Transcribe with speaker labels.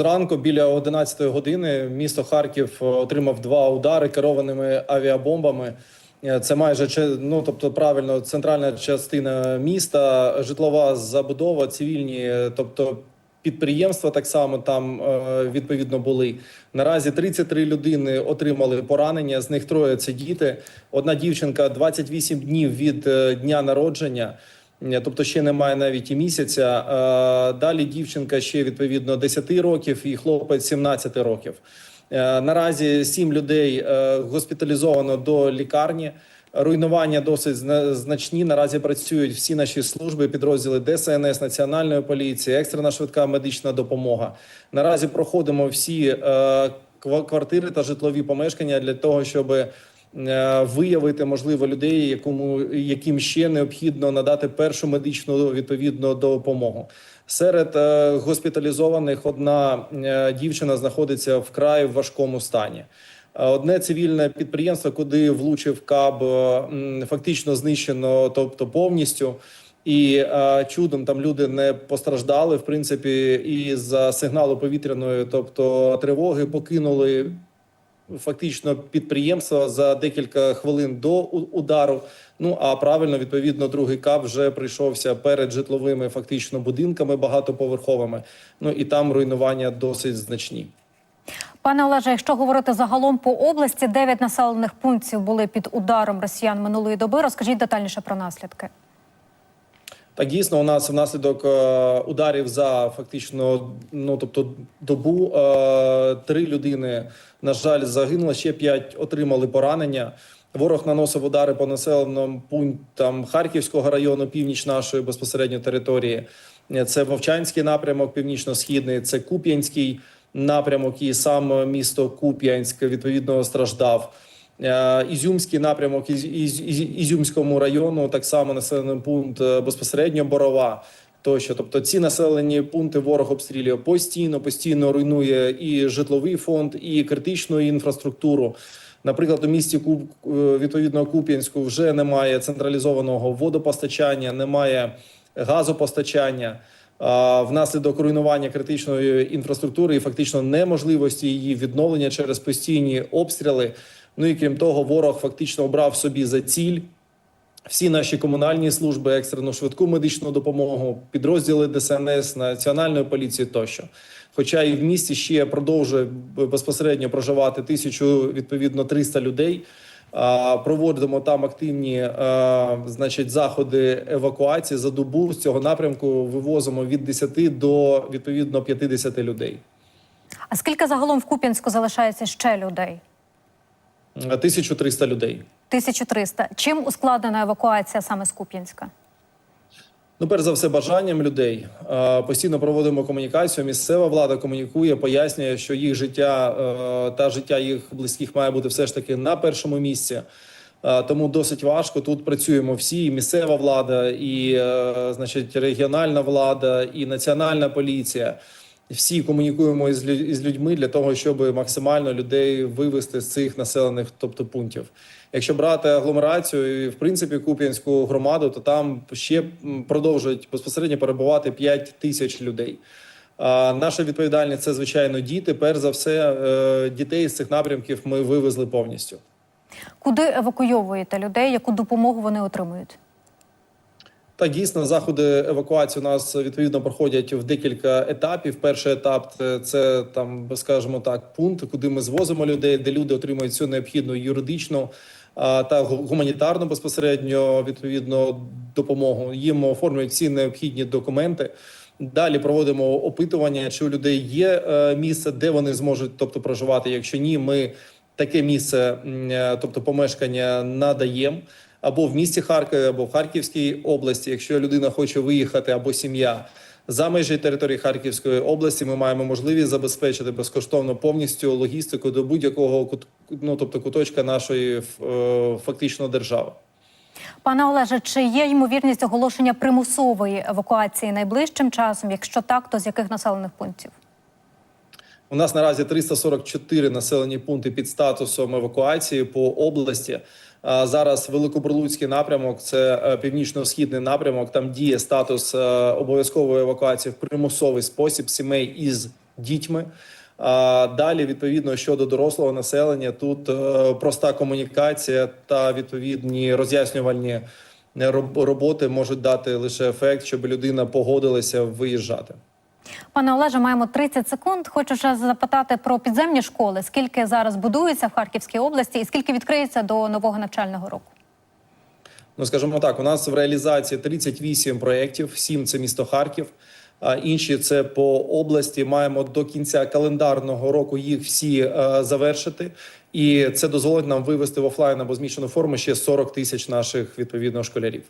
Speaker 1: зранку біля 11 години місто Харків е, отримав два удари керованими авіабомбами. Е, Це майже ну, тобто правильно центральна частина міста, житлова забудова, цивільні, е, тобто підприємства так само там відповідно були. Наразі 33 людини отримали поранення. З них троє це діти. Одна дівчинка 28 днів від дня народження. Е, Тобто ще немає навіть і місяця. Е, Далі дівчинка ще відповідно 10 років і хлопець 17 років. Е, Наразі сім людей госпіталізовано до лікарні. Руйнування досить зна- значні. Наразі працюють всі наші служби, підрозділи ДСНС, Національної поліції, екстрена швидка медична допомога. Наразі проходимо всі квартири та житлові помешкання для того, щоб е, виявити можливо людей, якому яким ще необхідно надати першу медичну відповідну допомогу. Серед е, госпіталізованих одна е, дівчина знаходиться вкрай важкому стані. Е, Одне цивільне підприємство, куди влучив каб, е, фактично знищено, тобто повністю. І е, чудом там люди не постраждали. В принципі, і за сигналу повітряної, тобто тривоги, покинули фактично підприємство за декілька хвилин до удару. Ну а правильно, відповідно, другий кап вже прийшовся перед житловими фактично будинками багатоповерховими. Ну і там руйнування досить значні.
Speaker 2: Пане Олеже, якщо говорити загалом по області, дев'ять населених пунктів були під ударом росіян минулої доби. Розкажіть детальніше про наслідки.
Speaker 1: Так, дійсно, у нас внаслідок е, ударів за фактично, ну тобто добу е, три людини, на жаль, загинуло, ще п'ять отримали поранення. Ворог наносив удари по населеним пунктам Харківського району, північ нашої безпосередньо території. Це Вовчанський напрямок, північно-східний, це Куп'янський напрямок, і сам місто Куп'янськ відповідно страждав. Е, Ізюмський напрямок із, із, із Ізюмському району, так само населений пункт е, безпосередньо Борова. Тощо, тобто ці населені пункти ворог обстрілює постійно, постійно руйнує і житловий фонд, і критичну інфраструктуру. Наприклад, у місті Куб е, відповідно Куп'янську вже немає централізованого водопостачання, немає газопостачання. Внаслідок руйнування критичної інфраструктури і фактично неможливості її відновлення через постійні обстріли. Ну і крім того, ворог фактично обрав собі за ціль всі наші комунальні служби, екстрену швидку медичну допомогу, підрозділи ДСНС, національної поліції тощо. Хоча і в місті ще продовжує безпосередньо проживати тисячу відповідно 300 людей. А, Проводимо там активні а, значить заходи евакуації за добу з цього напрямку. Вивозимо від 10 до відповідно 50 людей.
Speaker 2: А скільки загалом в Куп'янську залишається ще людей?
Speaker 1: 1300 людей.
Speaker 2: 1300. Чим ускладнена евакуація саме з Куп'янська?
Speaker 1: Ну, перш за все, бажанням людей Е, постійно проводимо комунікацію. Місцева влада комунікує, пояснює, що їх життя е, та життя їх близьких має бути все ж таки на першому місці. Е, Тому досить важко. Тут працюємо всі: і місцева влада, і е, значить регіональна влада, і національна поліція. Всі комунікуємо із із людьми для того, щоб максимально людей вивести з цих населених, тобто пунктів. Якщо брати агломерацію і в принципі Куп'янську громаду, то там ще продовжують безпосередньо перебувати 5 тисяч людей. А наша відповідальність це звичайно діти. Перш за все, е, дітей з цих напрямків ми вивезли повністю.
Speaker 2: Куди евакуйовуєте людей? Яку допомогу вони отримують?
Speaker 1: Так, дійсно, заходи евакуації у нас відповідно проходять в декілька етапів. Перший етап це, там, скажімо так, пункт, куди ми звозимо людей, де люди отримують всю необхідну юридичну та гуманітарну безпосередньо відповідно допомогу. Їм оформлюють всі необхідні документи. Далі проводимо опитування, чи у людей є е, місце, де вони зможуть, тобто проживати. Якщо ні, ми таке місце, е, тобто помешкання, надаємо або в місті Харкові, або в Харківській області. Якщо людина хоче виїхати або сім'я за межі території Харківської області, ми маємо можливість забезпечити безкоштовно повністю логістику до будь-якого ну, тобто куточка нашої е, фактично держави.
Speaker 2: Пане Олеже, чи є ймовірність оголошення примусової евакуації найближчим часом? Якщо так, то з яких населених пунктів?
Speaker 1: У нас наразі 344 населені пункти під статусом евакуації по області. Зараз Великобурлуцький напрямок, це е, північно-східний напрямок. Там діє статус е, обов'язкової евакуації в примусовий спосіб сімей із дітьми. А далі, відповідно, щодо дорослого населення, тут е, проста комунікація та відповідні роз'яснювальні роботи можуть дати лише ефект, щоб людина погодилася виїжджати.
Speaker 2: Пане Олеже, маємо 30 секунд. Хочу ще запитати про підземні школи. Скільки зараз будується в Харківській області, і скільки відкриється до нового навчального року?
Speaker 1: Ну, скажімо так, у нас в реалізації 38 проєктів, 7 – це місто Харків, а інші це по області. Маємо до кінця календарного року їх всі е, завершити, і це дозволить нам вивести в офлайн або змішану форму ще 40 тисяч наших відповідно школярів.